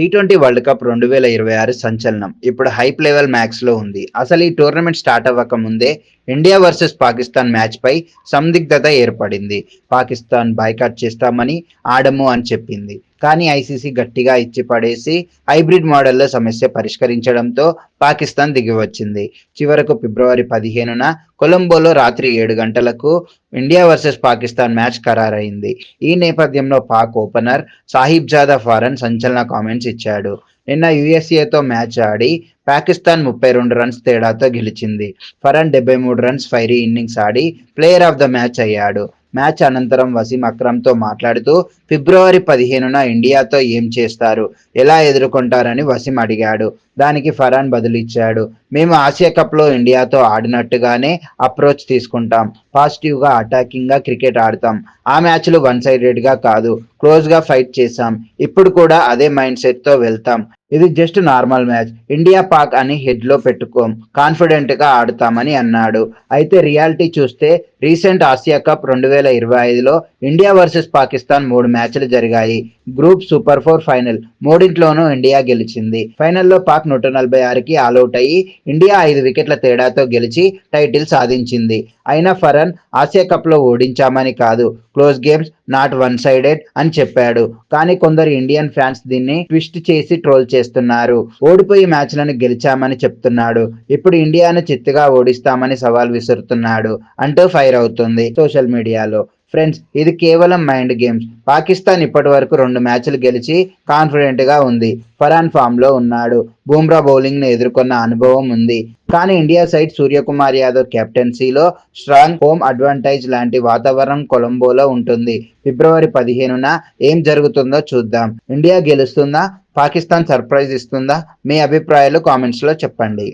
T twenty world cup రెండు వేల ఇరవై ఆరు సంచలనం. ఇప్పుడు హైప్ లెవెల్ మ్యాచ్లో ఉంది. అసలు ఈ టోర్నమెంట్ స్టార్ట్ అవ్వక ముందే ఇండియా వర్సెస్ పాకిస్తాన్ మ్యాచ్ పై సందిగ్ధత ఏర్పడింది. పాకిస్తాన్ బాయ్కాట్ చేస్తామని ఆడము అని చెప్పింది. కానీ ఐసీసీ గట్టిగా ఇచ్చి పడేసి హైబ్రిడ్ మోడల్లో సమస్య పరిష్కరించడంతో పాకిస్తాన్ దిగివచ్చింది. చివరకు ఫిబ్రవరి పదిహేనున కొలంబోలో రాత్రి ఏడు గంటలకు ఇండియా వర్సెస్ పాకిస్తాన్ మ్యాచ్ ఖరారైంది. ఈ నేపథ్యంలో పాక్ ఓపెనర్ సాహిబ్ జాదా ఫారన్ సంచలన కామెంట్స్ ఇచ్చాడు. నిన్న యుఎస్ఏతో మ్యాచ్ ఆడి పాకిస్తాన్ ముప్పై రెండు రన్స్ తేడాతో గెలిచింది. ఫరన్ డెబ్బై మూడు రన్స్ ఫైరీ ఇన్నింగ్స్ ఆడి ప్లేయర్ ఆఫ్ ద మ్యాచ్ అయ్యాడు. మ్యాచ్ అనంతరం వసీం అక్రమ్తో మాట్లాడుతూ ఫిబ్రవరి పదిహేనున ఇండియాతో ఏం చేస్తారు? ఎలా ఎదుర్కొంటారని వసీం అడిగాడు. దానికి ఫరాన్ బదులిచ్చాడు. మేము ఆసియా కప్లో ఇండియాతో ఆడినట్టుగానే అప్రోచ్ తీసుకుంటాం. పాజిటివ్గా అటాకింగ్గా క్రికెట్ ఆడతాం. ఆ మ్యాచ్లు వన్ సైడెడ్గా కాదు. క్లోజ్గా ఫైట్ చేశాం. ఇప్పుడు కూడా అదే మైండ్ సెట్తో వెళ్తాం. ఇది just normal match India Pak అని హెడ్లో పెట్టుకోం. కాన్ఫిడెంట్గా ఆడుతామని అన్నాడు. అయితే రియాలిటీ చూస్తే రీసెంట్ ఆసియా కప్ రెండు వేల ఇరవై ఐదులో ఇండియా వర్సెస్ పాకిస్తాన్ మూడు మ్యాచ్లు జరిగాయి. Group super four final. మూడింట్లోనూ India గెలిచింది. ఫైనల్లో పాక్ నూట నలభై ఆరుకి ఆల్అౌట్ అయ్యి ఇండియా ఐదు వికెట్ల తేడాతో గెలిచి టైటిల్ సాధించింది. అయినా ఫరన్ ఆసియా కప్లో ఓడించామని కాదు close games not one sided అని చెప్పాడు. కానీ కొందరు ఇండియన్ ఫ్యాన్స్ దీన్ని ట్విస్ట్ చేసి ట్రోల్ చేస్తున్నారు. ఓడిపోయి మ్యాచ్లను గెలిచామని చెప్తున్నాడు. ఇప్పుడు ఇండియాను చిత్తుగా ఓడిస్తామని సవాల్ విసురుతున్నాడు. అంటూ ఫైర్ అవుతుంది సోషల్ మీడియాలో. ఫ్రెండ్స్ ఇది కేవలం మైండ్ గేమ్స్ పాకిస్తాన్ ఇప్పటి వరకు రెండు మ్యాచ్లు గెలిచి కాన్ఫిడెంట్గా ఉంది. ఫరాన్ ఫామ్లో ఉన్నాడు. బూమ్రా బౌలింగ్ను ఎదుర్కొన్న అనుభవం ఉంది. కానీ ఇండియా సైడ్ సూర్యకుమార్ యాదవ్ కెప్టెన్సీలో స్ట్రాంగ్ హోమ్ అడ్వాంటేజ్ లాంటి వాతావరణం కొలంబోలో ఉంటుంది. ఫిబ్రవరి పదిహేనున ఏం జరుగుతుందో చూద్దాం. ఇండియా గెలుస్తుందా? పాకిస్తాన్ సర్ప్రైజ్ ఇస్తుందా? మీ అభిప్రాయాలు కామెంట్స్లో చెప్పండి.